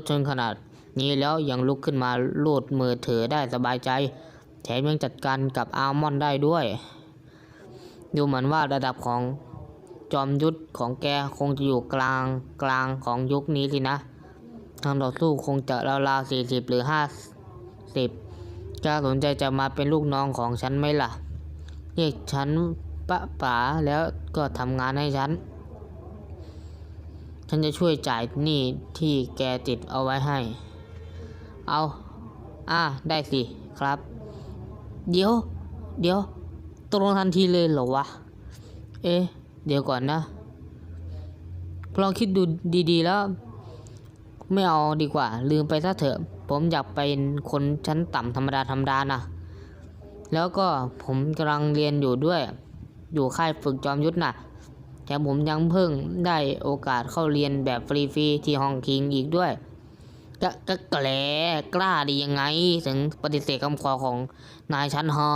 ถชนขนาดนี้แล้วยังลุกขึ้นมาลูดมือถือได้สบายใจ แถมยังจัดการกับอาร์มอนได้ด้วย ดูเหมือนว่าระดับของจอมยุทธของแกคงจะอยู่กลางกลางของยุคนี้สินะ ทางต่อสู้คงจะราวๆสี่สิบหรือห้าสิบแกสนใจจะมาเป็นลูกน้องของฉันไหมล่ะ เรียกฉันปะป๋าแล้วก็ทำงานให้ฉัน ฉันจะช่วยจ่ายหนี้ที่แกติดเอาไว้ให้ เอา อ่า ได้สิ ครับ เดี๋ยว เดี๋ยว ตรงทันทีเลยเหรอวะ เอ๊ะ เดี๋ยวก่อนนะลองคิดดูดีๆแล้ว ไม่เอาดีกว่า ลืมไปซะเถอะ ผมอยากเป็นคนชั้นต่ำธรรมดาธรรมดานะแล้วก็ผมกำลังเรียนอยู่ด้วย อยู่ค่ายฝึกจอมยุทธนะ แถมผมยังเพิ่งได้โอกาสเข้าเรียนแบบฟรีๆที่ห้องคิงอีกด้วยก็ก็แกลกล้าดียังไง ถึงปฏิเสธคำขอของนายชั้นหอ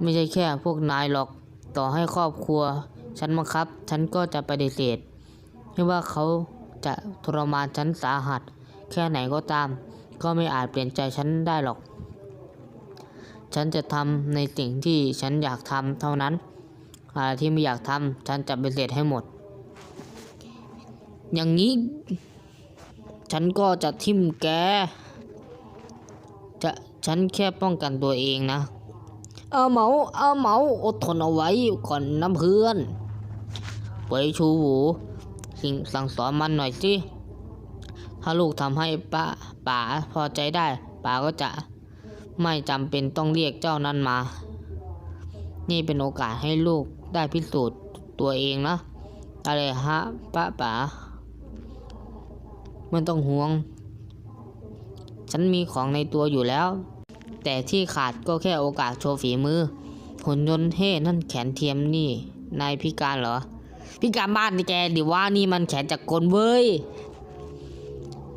ไม่ใช่แค่พวกนายหรอกต่อให้ครอบครัว ฉันบังคับ ฉันก็จะปฏิเสธไม่ว่าเขาจะทรมานฉันสาหัส แค่ไหนก็ตาม ก็ไม่อาจเปลี่ยนใจฉันได้หรอก ฉันจะทำในสิ่งที่ฉันอยากทำเท่านั้น อะไรที่ไม่อยากทำฉันจะปฏิเสธให้หมด อย่างนี้ ฉันก็จะทิมแกจะฉันแค่ป้องกันตัวเองนะ เอาเหมาเอาเหมาอดทนเอาไว้ก่อนนะเพื่อนไปชูหู สิ่งสั่งสอนมันหน่อยสิถ้าลูกทำให้ป้าป๋าพอใจได้ป๋าก็จะไม่จำเป็นต้องเรียกเจ้านั้นมา นี่เป็นโอกาสให้ลูก ได้พิสูจน์ตัวเองนะอะไรฮะป้าป๋าไม่ต้องห่วง ฉันมีของในตัวอยู่แล้ว แต่ที่ขาดก็แค่โอกาสโชว์ฝีมือผลยนต์เท่นั่นแขนเทียมนี่ นายพิการเหรอ พิการบ้านนี่แกดิว่านี่มันแขนจากกลเว้ย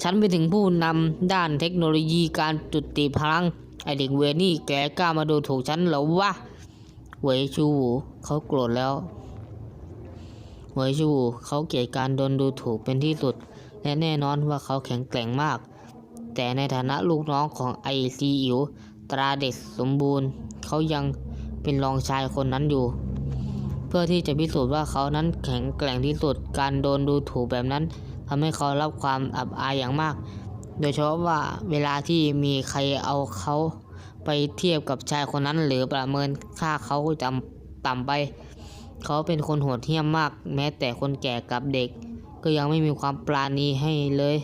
ฉันไปถึงผู้นำด้านเทคโนโลยีการจุดติพลัง ไอเด็กเวรนี่แกกล้ามาดูถูกฉันเหรอวะ หวยชูหูเขาโกรธแล้วเหวยชูหูเขาเกลียดการโดนดูถูกเป็นที่สุด และแน่นอนว่าเขาแข็งแกร่งมาก แต่ในฐานะลูกน้องของไอซีอิ๋วตราเด็กสมบูรณ์ เขายังเป็นรองชายคนนั้นอยู่ เพื่อที่จะพิสูจน์ว่าเขานั้นแข็งแกร่งที่สุดการโดนดูถูกแบบนั้นทำให้เขารับความอับอายอย่างมาก โดยเฉพาะว่าเวลาที่มีใครเอาเขา ไปเทียบกับชายคนนั้น หรือประเมินค่าเขาจำต่ำไป เขาเป็นคนโหดเหี้ยมมาก แม้แต่คนแก่กับเด็ก ก็ยังไม่มีความปราณีให้เลย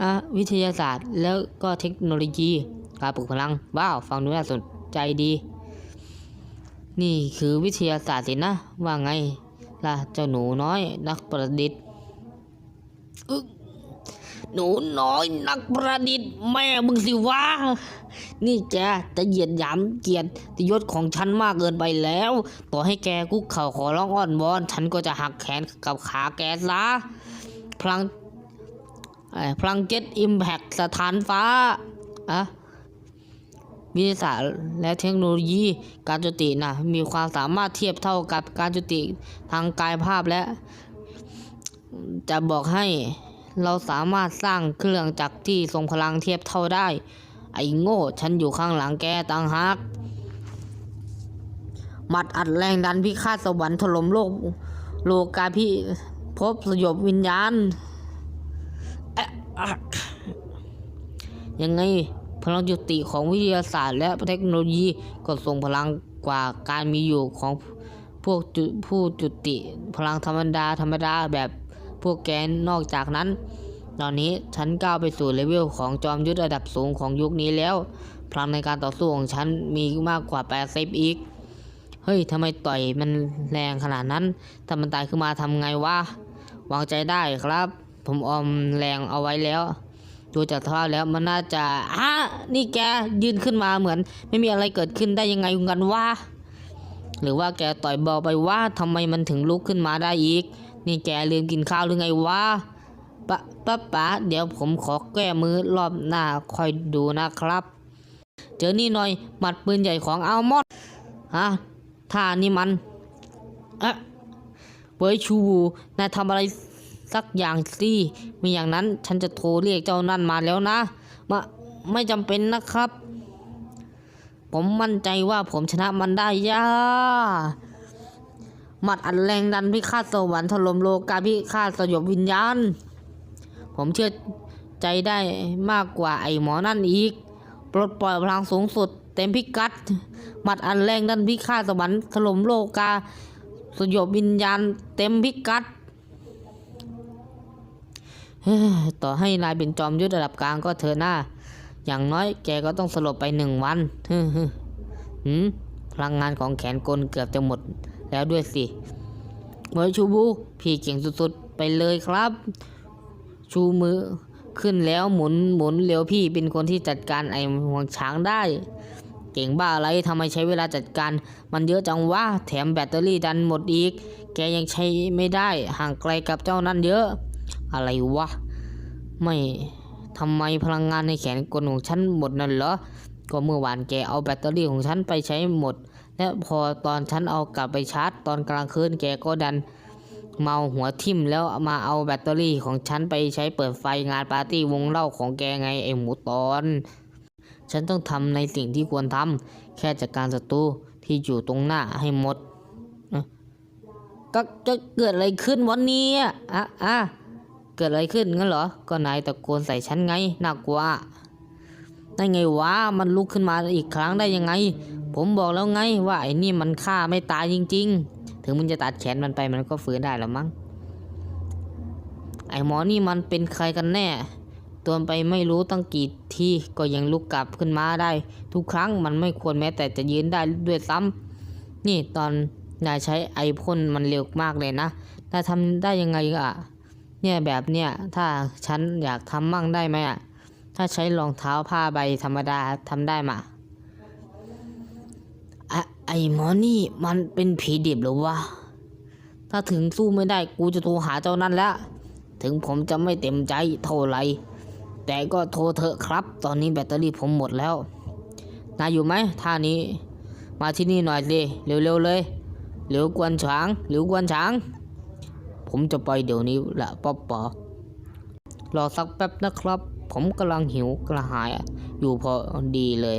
อะวิทยาศาสตร์แล้วก็เทคโนโลยีการปลุกพลัง ว้าว ฟังดูน่าสนใจดี นี่คือวิทยาศาสตร์สินะ ว่าไงล่ะเจ้าหนูน้อยนักประดิษฐ์อึ๊ก หนูน้อยนักประดิษฐ์แม่มึงสิวะ นี่แกจะเหยียดหยามเกียรติยศของฉันมากเกินไปแล้ว ต่อให้แกคุกเข่าขอร้องอ้อนวอน ฉันก็จะหักแขนกับขาแกซะพลังเอ่อพลังเจ็ตอิมแพคสถานฟ้าอะวิทยาศาสตร์และเทคโนโลยีการจุตินะมีความสามารถเทียบเท่ากับการจุติทางกายภาพและ จะบอกให้ เราสามารถสร้างเครื่องจักรที่ทรงพลังเทียบเท่าได้ ไอ้โง่ ฉันอยู่ข้างหลังแกต่างหากหมัดอัดแรงดันพิฆาตสวรรค์ถล่มโลก โลกาพิภพสยบวิญญาณ ยังไง พลังจุติของวิทยาศาสตร์และเทคโนโลยีก็ทรงพลังกว่าการมีอยู่ของพวกผู้จุติพลังธรรมดาธรรมดาแบบ พวกแกนอกจากนั้น ตอนนี้ฉันก้าวไปสู่เลเวลของจอมยุทธระดับสูงของยุคนี้แล้วพลังในการต่อสู้ของฉันมีมากกว่า80อีก เฮ้ยทำไมต่อยมันแรงขนาดนั้นถ้ามันตายขึ้นมาทำไงวะวางใจได้ครับ ผมออมแรงเอาไว้แล้วดูจากท่าแล้วมันน่าจะฮะนี่แกยืนขึ้นมาเหมือน ไม่มีอะไรเกิดขึ้นได้ยังไงกันวะหรือว่าแกต่อยเบาไปว่าทำไมมันถึงลุกขึ้นมาได้อีก นี่แกลืมกินข้าวหรือไงวะปะปะปะเดี๋ยวผมขอแก้มือรอบหน้าคอยดูนะครับ เจอนี่หน่อยหมัดปืนใหญ่ของอัลมอดฮะท่านี่มันอะเวยชูบูนายทำอะไรสักอย่างสิม่อย่างนั้นฉันจะโทรเรียกเจ้านั่นมาแล้วนะมาไม่จำเป็นนะครับ ผมมั่นใจว่าผมชนะมันได้ย่า หมัดอันแรงดันพิฆาตสวรรค์ถล่มโลกาพิฆาตสยบวิญญาณ ผมเชื่อใจได้มากกว่าไอ้หมอนั่นอีก ปลดปล่อยพลังสูงสุดเต็มพิกัด หมัดอันแรงดันพิฆาตสวรรค์ถล่มโลกา สยบวิญญาณเต็มพิกัด ต่อให้นายเป็นจอมยุทธระดับกลางก็เถอะหน้า อย่างน้อยแกก็ต้องสลบไปหนึ่งวันพลังงานของแขนกลเกือบจะหมด แล้วด้วยสิเมอชูบูพี่เก่งสุดๆ ไปเลยครับ ชูมือขึ้นแล้วหมุนหมุนเร็วพี่เป็นคนที่จัดการไอ้ห่วงช้างได้ เก่งบ้าอะไรทำไมใช้เวลาจัดการ มันเยอะจังวะแถมแบตเตอรี่ดันหมดอีก แกยังใช้ไม่ได้ห่างไกลกับเจ้านั่นเยอะ อะไรวะ ไม่ทำไมพลังงานในแขนกลของฉันหมดนั่นเหรอ ก็เมื่อวานแกเอาแบตเตอรี่ของฉันไปใช้หมด และพอตอนฉันเอากลับไปชาร์จตอนกลางคืนแกก็ดันเมาหัวทิ่มแล้วมาเอาแบตเตอรี่ของฉันไปใช้เปิดไฟงานปาร์ตี้วงเล่าของแกไงไอหมูตอน ฉันต้องทำในสิ่งที่ควรทำแค่จัดการศัตรูที่อยู่ตรงหน้าให้หมดก็จะเกิดอะไรขึ้นวันนี้อะอะอะเกิดอะไรขึ้นงั้นเหรอ ก็นายตะโกนใส่ฉันไงน่ากลัวได้ไงวะ มันลุกขึ้นมาอีกครั้งได้ยังไง ผมบอกแล้วไงว่าไอ้นี่มันฆ่าไม่ตายจริง ๆ ถึงมันจะตัดแขนมันไปมันก็ฟื้นได้แล้วมั้ง ไอ้หมอนี่มันเป็นใครกันแน่ ตัวไปไม่รู้ตั้งกี่ที่ก็ยังลุกกลับขึ้นมาได้ ทุกครั้งมันไม่ควรแม้แต่จะยืนได้ด้วยซ้ำนี่ตอนนายใช้ไอพ่นมันเร็วมากเลยนะนายทำได้ยังไงอะ เนี่ยแบบเนี้ยถ้าฉันอยากทำมั่งได้ไหมอะถ้าใช้รองเท้าผ้าใบธรรมดาทำได้มา ไอหมอนี่มันเป็นผีดิบหรือวะ ถ้าถึงสู้ไม่ได้กูจะโทรหาเจ้านั่นแล้ว ถึงผมจะไม่เต็มใจเท่าไร แต่ก็โทรเถอะครับ ตอนนี้แบตเตอรี่ผมหมดแล้ว นายอยู่ไหมท่านี้ มาที่นี่หน่อยสิเร็วๆเลย เหลียวกวนฉางเหลียวกวนฉาง ผมจะไปเดี๋ยวนี้แหละป๊อปปอรอสักแป๊บนะครับ ผมกำลังหิวกระหายอยู่พอดีเลย